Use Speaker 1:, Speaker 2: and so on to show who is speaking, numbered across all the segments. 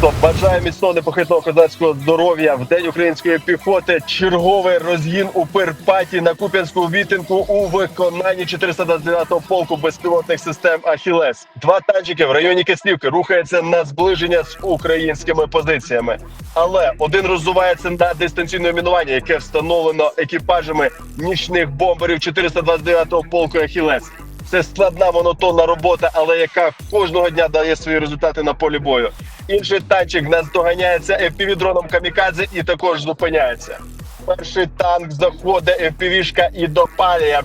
Speaker 1: товариство, бажаю міцного непохитного козацького здоров'я в день української піхоти. Черговий розгін у Перпаті на Куп'янську вітинку у виконанні 429-го полку безпілотних систем Ахілес. Два танчики в районі Кислівки рухаються на зближення з українськими позиціями. Але один роззувається на дистанційне мінування, яке встановлено екіпажами нічних бомберів 429-го полку Ахілес. Це складна монотонна робота, але яка кожного дня дає свої результати на полі бою. Інший танчик наздоганяється FPV-дроном камікадзе і також зупиняється. Перший танк заходить FPV-шка і допалює.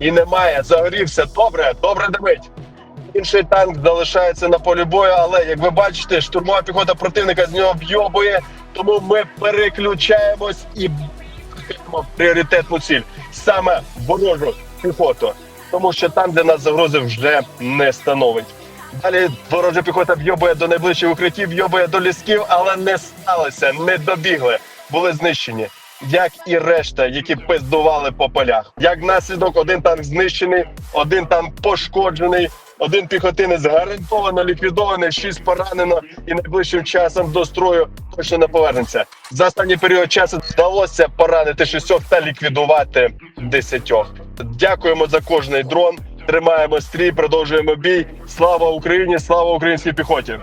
Speaker 1: І немає, загорівся. Добре, добре димить. Інший танк залишається на полі бою, але як ви бачите, штурмова піхота противника з нього вйобує, тому ми переключаємось і б***ємо пріоритетну ціль саме ворожу піхоту, тому що там, де нас загрози вже не становить. Далі ворожа піхота вйобує до найближчих укриттів, вйобує до лісків, але не сталося, не добігли, були знищені. Як і решта, які пиздували по полях. Як наслідок, один танк знищений, один танк пошкоджений, один піхотинець гарантовано ліквідований, шість поранено і найближчим часом до строю точно не повернеться. За останній період часу вдалося поранити шістьох та ліквідувати десятьох. Дякуємо за кожний дрон. Тримаємо стрій, продовжуємо бій. Слава Україні! Слава українській піхоті!